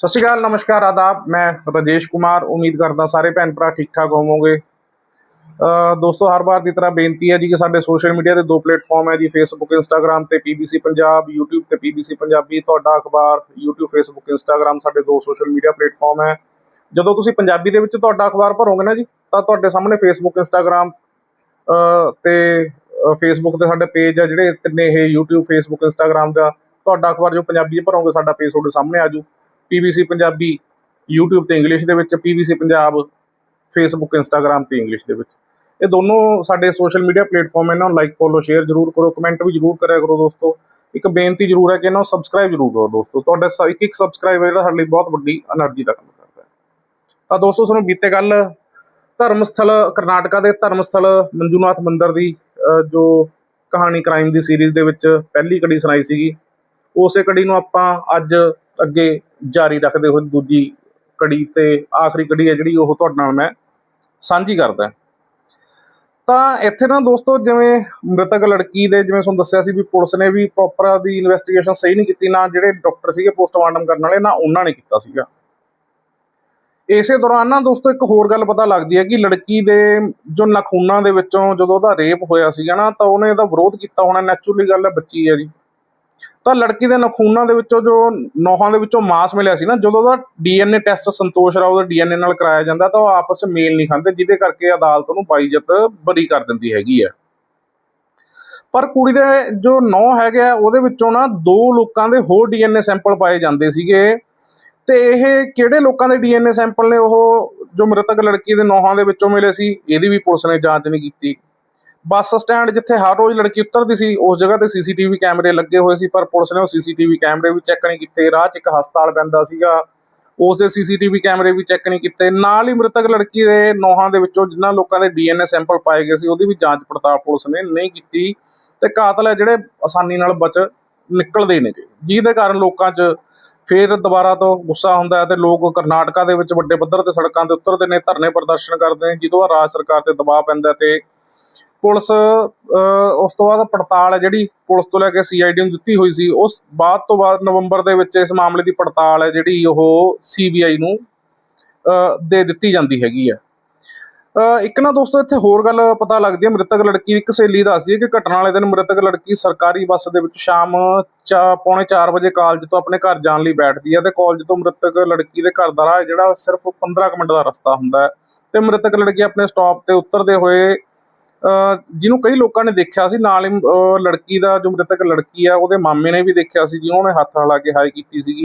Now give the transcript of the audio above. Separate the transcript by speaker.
Speaker 1: ਸਤਿ ਸ਼੍ਰੀ ਅਕਾਲ, ਨਮਸਕਾਰ, ਆਦਾਬ। ਮੈਂ ਰਾਜੇਸ਼ ਕੁਮਾਰ, ਉਮੀਦ ਕਰਦਾ ਸਾਰੇ ਭੈਣ ਭਰਾ ਠੀਕ ਠਾਕ ਹੋਵੋਗੇ ਦੋਸਤੋ, ਹਰ ਵਾਰ ਦੀ ਤਰ੍ਹਾਂ ਬੇਨਤੀ ਹੈ ਜੀ ਕਿ ਸਾਡੇ ਸੋਸ਼ਲ ਮੀਡੀਆ ਦੇ ਦੋ ਪਲੇਟਫਾਰਮ ਹੈ ਜੀ ਫੇਸਬੁੱਕ ਇੰਸਟਾਗ੍ਰam ਤੇ ਪੀਬੀਸੀ ਪੰਜਾਬ YouTube ਤੇ ਪੀਬੀਸੀ ਪੰਜਾਬੀ ਤੁਹਾਡਾ ਅਖਬਾਰ, YouTube, Facebook, Instagram ਸਾਡੇ ਦੋ ਸੋਸ਼ਲ ਮੀਡੀਆ ਪਲੇਟਫਾਰਮ ਹੈ। ਜਦੋਂ ਤੁਸੀਂ ਪੰਜਾਬੀ ਦੇ ਵਿੱਚ ਤੁਹਾਡਾ ਅਖਬਾਰ ਭਰੋਗੇ ਨਾ ਜੀ, ਤਾਂ ਤੁਹਾਡੇ ਸਾਹਮਣੇ Facebook, Instagram ਅਹ ਤੇ ਫੇਸਬੁੱਕ ਤੇ ਸਾਡੇ ਪੇਜ ਆ ਜਿਹੜੇ ਤਿੰਨੇ ਇਹ YouTube, Facebook, Instagram ਦਾ। ਤੁਹਾਡਾ ਅਖਬਾਰ ਜੋ ਪੰਜਾਬੀ 'ਚ ਭਰੋਗੇ, ਸਾਡਾ ਪੇਜ ਤੁਹਾਡੇ ਸਾਹਮਣੇ ਆਜੂ ਪੀਬੀਸੀ ਪੰਜਾਬੀ YouTube ਤੇ ਇੰਗਲਿਸ਼ ਦੇ ਵਿੱਚ ਪੀਬੀਸੀ ਪੰਜਾਬ, Facebook, Instagram ਤੇ ਇੰਗਲਿਸ਼ ਦੇ ਵਿੱਚ। ਇਹ ਦੋਨੋਂ ਸਾਡੇ ਸੋਸ਼ਲ ਮੀਡੀਆ ਪਲੇਟਫਾਰਮ ਇਹਨਾਂ ਨੂੰ ਲਾਈਕ ਫੋਲੋ ਸ਼ੇਅਰ ਜ਼ਰੂਰ ਕਰੋ ਕਮੈਂਟ ਵੀ ਜ਼ਰੂਰ ਕਰਿਆ ਕਰੋ ਦੋਸਤੋ। ਇੱਕ ਬੇਨਤੀ ਜ਼ਰੂਰ ਹੈ ਕਿ ਇਹਨਾਂ ਨੂੰ ਸਬਸਕ੍ਰਾਈਬ ਜ਼ਰੂਰ ਕਰੋ ਦੋਸਤੋ। ਤੁਹਾਡਾ ਇੱਕ ਇੱਕ ਸਬਸਕ੍ਰਾਈਬਰ ਜਿਹੜਾ ਸਾਡੇ ਲਈ ਬਹੁਤ ਵੱਡੀ એનર્ਜੀ ਦਾ ਕੰਮ ਕਰਦਾ ਹੈ। ਤਾਂ ਦੋਸਤੋ, ਸਾਨੂੰ ਬੀਤੇ ਗੱਲ ਧਰਮ ਸਥਲ ਕਰਨਾਟਕਾ ਦੇ ਧਰਮ ਸਥਲ ਮੰਜੂਨਾਥ ਮੰਦਿਰ ਦੀ ਜੋ ਕਹਾਣੀ ਕ੍ਰਾਈਮ ਦੀ ਸੀਰੀਜ਼ ਦੇ ਵਿੱਚ ਪਹਿਲੀ ਕੜੀ ਸੁਣਾਈ ਸੀਗੀ, ਉਸੇ ਕੜੀ ਨੂੰ ਆਪਾਂ ਅੱਜ ਅੱਗੇ ਜਾਰੀ ਰੱਖਦੇ ਹੋਏ ਦੂਜੀ ਕੜੀ ਤੇ ਆਖਰੀ ਕੜੀ ਹੈ ਜਿਹੜੀ ਉਹ ਤੁਹਾਡੇ ਨਾਲ ਮੈਂ ਸਾਂਝੀ ਕਰਦਾ। ਤਾਂ ਇੱਥੇ ਨਾ ਦੋਸਤੋ ਜਿਵੇਂ ਮ੍ਰਿਤਕ ਲੜਕੀ ਦੇ ਜਿਵੇਂ ਤੁਹਾਨੂੰ ਦੱਸਿਆ ਸੀ ਵੀ ਪੁਲਿਸ ਨੇ ਵੀ ਪ੍ਰੋਪਰ ਦੀ ਇਨਵੈਸਟੀਗੇਸ਼ਨ ਸਹੀ ਨਹੀਂ ਕੀਤੀ, ਨਾ ਜਿਹੜੇ ਡਾਕਟਰ ਸੀਗੇ ਪੋਸਟਮਾਰਟਮ ਕਰਨ ਵਾਲੇ, ਨਾ ਉਹਨਾਂ ਨੇ ਕੀਤਾ ਸੀਗਾ। ਇਸੇ ਦੌਰਾਨ ਨਾ ਦੋਸਤੋ ਇੱਕ ਹੋਰ ਗੱਲ ਪਤਾ ਲੱਗਦੀ ਹੈ ਕਿ ਲੜਕੀ ਦੇ ਜੋ ਨਖੂਨਾਂ ਦੇ ਵਿੱਚੋਂ ਜਦੋਂ ਉਹਦਾ ਰੇਪ ਹੋਇਆ ਸੀਗਾ ਨਾ, ਤਾਂ ਉਹਨੇ ਇਹਦਾ ਵਿਰੋਧ ਕੀਤਾ ਹੋਣਾ ਨੈਚੁਰਲੀ ਗੱਲ ਹੈ ਬੱਚੀ ਹੈ ਜੀ। ਤਾਂ ਲੜਕੀ ਦੇ ਨਖੂਨਾਂ ਦੇ ਵਿੱਚੋਂ ਜੋ ਨੋਹਾਂ ਦੇ ਵਿੱਚੋਂ ਮਾਸ ਮਿਲਿਆ ਸੀ ਨਾ, ਜਦੋਂ ਉਹਦਾ ਡੀਐਨਏ ਟੈਸਟ ਸੰਤੋਸ਼ ਰਾਓ ਦੇ ਡੀਐਨਏ ਨਾਲ ਕਰਾਇਆ ਜਾਂਦਾ, ਤਾਂ ਉਹ ਆਪਸ ਮੇਲ ਨਹੀਂ ਖਾਂਦੇ, ਜਿਹਦੇ ਕਰਕੇ ਅਦਾਲਤ ਉਹਨੂੰ ਬਾਈਜਤ ਬਰੀ ਕਰ ਦਿੰਦੀ ਹੈਗੀ ਹੈ ਪਰ ਕੁੜੀ ਦੇ ਜੋ ਨੌ ਹੈਗੇ ਆ, ਉਹਦੇ ਵਿੱਚੋਂ ਨਾ ਦੋ ਲੋਕਾਂ ਦੇ ਹੋਰ ਡੀਐਨਏ ਸੈਂਪਲ ਪਾਏ ਜਾਂਦੇ ਸੀਗੇ। ਤੇ ਇਹ ਕਿਹੜੇ ਲੋਕਾਂ ਦੇ ਡੀਐਨਏ ਸੈਂਪਲ ਨੇ? ਉਹ ਜੋ ਮ੍ਰਿਤਕ ਲੜਕੀ ਦੇ ਨੌਹਾਂ ਦੇ ਵਿੱਚੋਂ ਮਿਲੇ ਸੀ, ਇਹਦੀ ਵੀ ਪੁਲਿਸ ਨੇ ਜਾਂਚ ਨਹੀਂ ਕੀਤੀ। ਬੱਸ ਸਟੈਂਡ ਜਿੱਥੇ ਹਰ ਰੋਜ਼ ਲੜਕੀ ਉਤਰਦੀ ਸੀ, ਉਸ ਜਗ੍ਹਾ ਤੇ ਸੀਸੀਟੀਵੀ ਕੈਮਰੇ ਲੱਗੇ ਹੋਏ ਸੀ, ਪਰ ਪੁਲਿਸ ਨੇ ਉਹ ਸੀਸੀਟੀਵੀ ਕੈਮਰੇ ਵੀ ਚੈੱਕ ਨਹੀਂ ਕੀਤੇ। ਰਾਹ 'ਚ ਇੱਕ ਹਸਪਤਾਲ ਪੈਂਦਾ ਸੀਗਾ। ਉਸ ਦੇ ਸੀਸੀਟੀਵੀ ਕੈਮਰੇ ਵੀ ਚੈੱਕ ਨਹੀਂ ਕੀਤੇ। ਨਾਲ ਹੀ ਮ੍ਰਿਤਕ ਲੜਕੀ ਦੇ ਨੋਹਾਂ ਦੇ ਵਿੱਚੋਂ ਜਿਨ੍ਹਾਂ ਲੋਕਾਂ ਦੇ ਡੀਐਨਏ ਸੈਂਪਲ ਪਾਏ ਗਏ ਸੀ, ਉਹਦੀ ਵੀ ਜਾਂਚ ਪੜਤਾਲ ਪੁਲਿਸ ਨੇ ਨਹੀਂ ਕੀਤੀ ਤੇ ਕਾਤਲ ਹੈ ਜਿਹੜੇ ਆਸਾਨੀ ਨਾਲ ਬਚ ਨਿਕਲਦੇ ਨੇ ਜਿਹਦੇ ਕਾਰਨ ਲੋਕਾਂ 'ਚ ਫੇਰ ਦੁਬਾਰਾ ਤੋਂ ਗੁੱਸਾ ਹੁੰਦਾ ਹੈ ਤੇ ਲੋਕ ਕਰਨਾਟਕਾ ਦੇ ਵਿੱਚ ਵੱਡੇ ਪੱਧਰ ਤੇ ਸੜਕਾਂ ਤੇ ਉਤਰਦੇ ਨੇ, ਧਰਨੇ ਪ੍ਰਦਰਸ਼ਨ ਕਰਦੇ ਨੇ, ਜਦੋਂ ਰਾਜ ਸਰਕਾਰ ਤੇ ਦਬਾਅ ਪੈਂਦਾ ਤੇ ਪੁਲਿਸ ਅਹ, ਉਸ ਤੋਂ ਬਾਅਦ ਪੜਤਾਲ ਹੈ ਜਿਹੜੀ ਪੁਲਿਸ ਤੋਂ ਲੈ ਕੇ ਸੀਆਈਡੀ ਨੂੰ ਦਿੱਤੀ ਹੋਈ ਸੀ। ਉਸ ਬਾਅਦ ਤੋਂ ਬਾਅਦ ਨਵੰਬਰ ਦੇ ਵਿੱਚ ਇਸ ਮਾਮਲੇ ਦੀ ਪੜਤਾਲ ਹੈ ਜਿਹੜੀ ਉਹ ਸੀਬੀਆਈ ਨੂੰ ਦੇ ਦਿੱਤੀ ਜਾਂਦੀ ਹੈਗੀ ਹੈ। ਇੱਕ ਨਾ ਦੋਸਤੋ ਇੱਥੇ ਹੋਰ ਗੱਲ ਪਤਾ ਲੱਗਦੀ ਹੈ। ਮ੍ਰਿਤਕ ਲੜਕੀ ਦੀ ਇੱਕ ਸਹੇਲੀ ਦੱਸਦੀ ਹੈ ਕਿ ਘਟਨਾ ਵਾਲੇ ਦਿਨ ਮ੍ਰਿਤਕ ਲੜਕੀ ਸਰਕਾਰੀ ਬੱਸ ਦੇ ਵਿੱਚ ਸ਼ਾਮ ਚਾ- ਪੌਣੇ 4 ਵਜੇ ਕਾਲਜ ਤੋਂ ਆਪਣੇ ਘਰ ਜਾਣ ਲਈ ਬੈਠਦੀ ਹੈ ਤੇ ਕਾਲਜ ਤੋਂ ਮ੍ਰਿਤਕ ਲੜਕੀ ਦੇ ਘਰ ਦਾ ਰਾਹ ਜਿਹੜਾ ਸਿਰਫ 15 ਕੁ ਮਿੰਟ ਦਾ ਰਸਤਾ ਹੁੰਦਾ ਹੈ। ਤੇ ਮ੍ਰਿਤਕ ਲੜਕੀ ਆਪਣੇ ਸਟਾਪ ਤੇ ਉਤਰਦੇ ਹੋਏ ਜਿਹਨੂੰ ਕਈ ਲੋਕਾਂ ਨੇ ਦੇਖਿਆ ਸੀ, ਨਾਲ ਹੀ ਲੜਕੀ ਦਾ, ਜੋ ਮ੍ਰਿਤਕ ਲੜਕੀ ਆ, ਉਹਦੇ ਮਾਮੇ ਨੇ ਵੀ ਦੇਖਿਆ ਸੀ, ਜਿਹਨੂੰ ਉਹਨੇ ਹੱਥ ਹਿਲਾ ਕੇ ਹਾਈ ਕੀਤੀ ਸੀਗੀ।